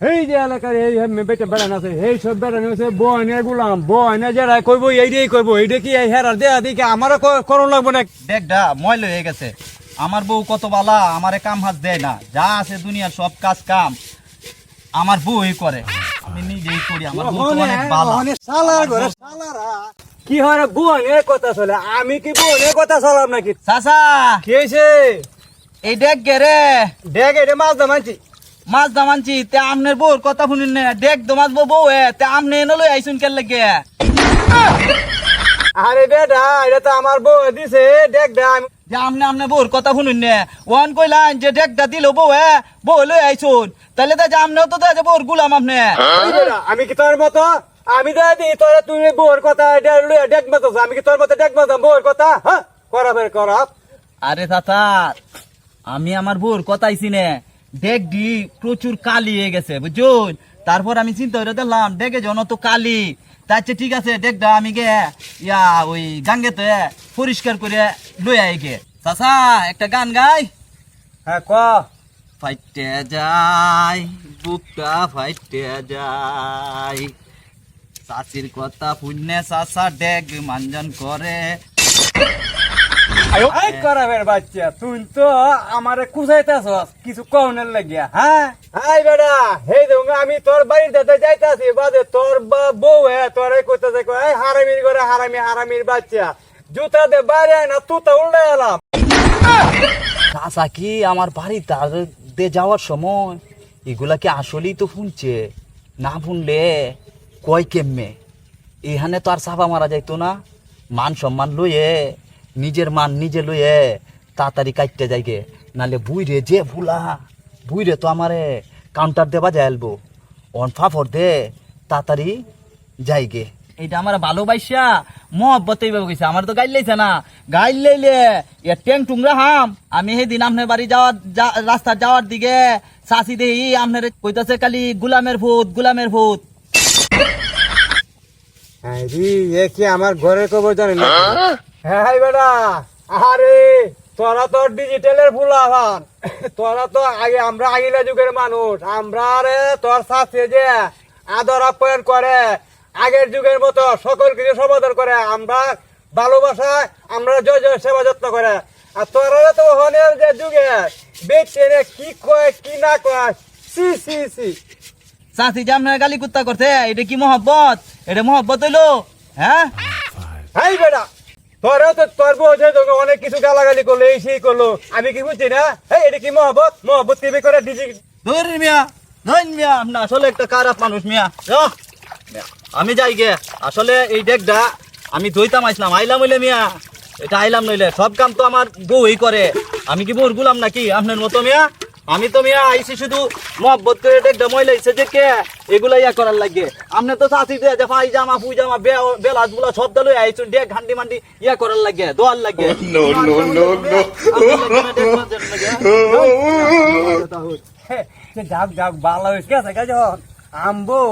এই যে এলাকার এই বেটে বেড়ান আছে এই সব বেড়ান আছে বয়নে গুলাম বয়নে যারা কইবো এইটাই কইবো এইটা কি এই হেরার দেয়া দিকে আমারও ক- করণ লাগবো না দেখ ডা ময়ল হয়ে গেছে। আমার বউ কত বালা আমারে কাম হাত দেয় না। যা আছে দুনিয়ার সব কাজ কাম আমার বউই করে। আমি নিজেই করি আমার বউ তো অনেক বালা। সালার ঘরে সালারা কি হয় রে বয়নের কথা চলে আমি কি বয়নের কথা চলাম নাকি? চাচা! কি হয়েছে এই দেখ গে রে। দেখ এটা মাছ দামানছি মাছ দামানছি তে আমনের বউর কথা শুনিন না। দেখ দো মাছ বউ হে তে আমনে এনে লই আইসুন কেন লাগে? আরে বেটা এটা তো আমার বউ দিছে দেখ দে যে আমনে আমনে বউর কথা শুনুন না। ওয়ান কইলান যে দেখ দা দিল বউ হে বউ লই আইসুন। তাহলে তো যে আমনেও তো যে বউর গুলাম আপনি আমি কি তোর মতো? আমি তো দি তোর তুই বউর কথা দেখ মতো আমি কি তোর মতো দেখ মতো বউর কথা? হ্যাঁ করা বের করা। আরে চাচা আমি আমার বউর কথাইছি নে। দেখ প্রচুর কালি হয়ে গেছে বুঝুন তারপর আমি চিন্তা করে দেখলাম দেখে জন তো কালি। তার চেয়ে ঠিক আছে দেখটা আমি গে ইয়া ওই গাঙ্গেতে পরিষ্কার করে লই আই গে। চাচা একটা গান গাই। হ্যাঁ ক? ফাইটে যাই বুকটা ফাইটে যায় চাচির কথা পুণ্যে চাচা ডেগ মানজন করে এই করাবের বাচ্চা তুই তো আমারে কুচাইতেছ কিছু কওনের লাগিয়া হ্যাঁ? হেই আমি তোর বাড়ির দাদা যাইতাছি বাদে তোর বা বউ হে তোরে কইতাছে কই এই হারামির করে হারামি হারামির বাচ্চা জুতা দে বাইরে না তুই তো উল্টে এলাম। চাচা কি আমার বাড়ি তার দিয়ে যাওয়ার সময়? এগুলা কি আসলেই তো শুনছে? না শুনলে কয় কেমনে? এখানে তো আর চাপা মারা যাইতো না। মান সম্মান লইয়ে নিজের মান নিজে লইয়ে তাড়াতাড়ি কাটতে যাইগে। নালে বুইরে যে ভুলা বুইরে তো আমারে কাউন্টার দেবা যাইলবো অন ফাফর দে তাড়াতাড়ি যাইগে। এইটা আমার ভালোবাসা মহব্বত এইভাবে কইছে। আমার তো গাইল লাইছে না। গাইল লাইলে এ ট্যাং টুংরা হাম। আমি সেদিন আপনার বাড়ি যাওয়ার যা- রাস্তা যাওয়ার দিকে চাষি দেই আপনার কইতাছে খালি গুলামের ভূত গুলামের ভূত। আরে এ কি আমার ঘরে কবর জানি না হ্যাঁ বেটা। আরে তোরা তো ডিজিটালের ফুলাভান তোরা তো আগে আমরা আগিলা যুগের মানুষ। আমরা রে তোর সাথে যে আদর আপ্যায়ন করে আগের যুগের মতো সকল কিছু সমাদর করে আমরা ভালোবাসায় আমরা জয় জয় সেবা যত্ন করে। আর তোরা তো হনের যে যুগে বেচে কি কয় কি না কয় সি সি সি। চাষি যে আপনার গালি কুত্তা করছে এটা কি মহব্বত? এটা মহব্বত হইল? হ্যাঁ? হাই বেটা। তো বউ অনেক কিছু গালাগালি সেই করল, আমি কি না? কি করে আসলে একটা মিয়া। আমি যাই গে। আসলে এই ডেকটা আমি দইতাম আইসলাম আইলাম হইলে মিয়া। এটা আইলাম নইলে, সব কাম তো আমার বউই করে। আমি কি বোর গুলাম নাকি? আপনার মতো মিয়া? আমি তো মিয়া আইছি শুধু মহব্বত করে ডেকটা ময়লা ইচ্ছে যে কে এগুলা ইয়া করার লাগে। আপনি তো চাষি দিয়ে যে পাইজামা ফুইজামা বেলাসগুলা সব দালো আইছুন ডেক ঘান্ডি মান্ডি ইয়া করার লাগে দোয়ার লাগে। নো নো নো নো যাক যাক ভালো হয়েছে গেছে গেছে আম্বো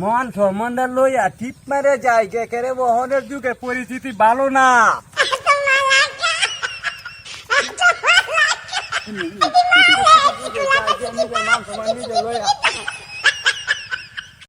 মন সম্মানটা লইয়া টিপ মারে যায় কে কেরে বহনের যুগে পরিস্থিতি ভালো না। নিজের মান সম্মান নিজে লইয়া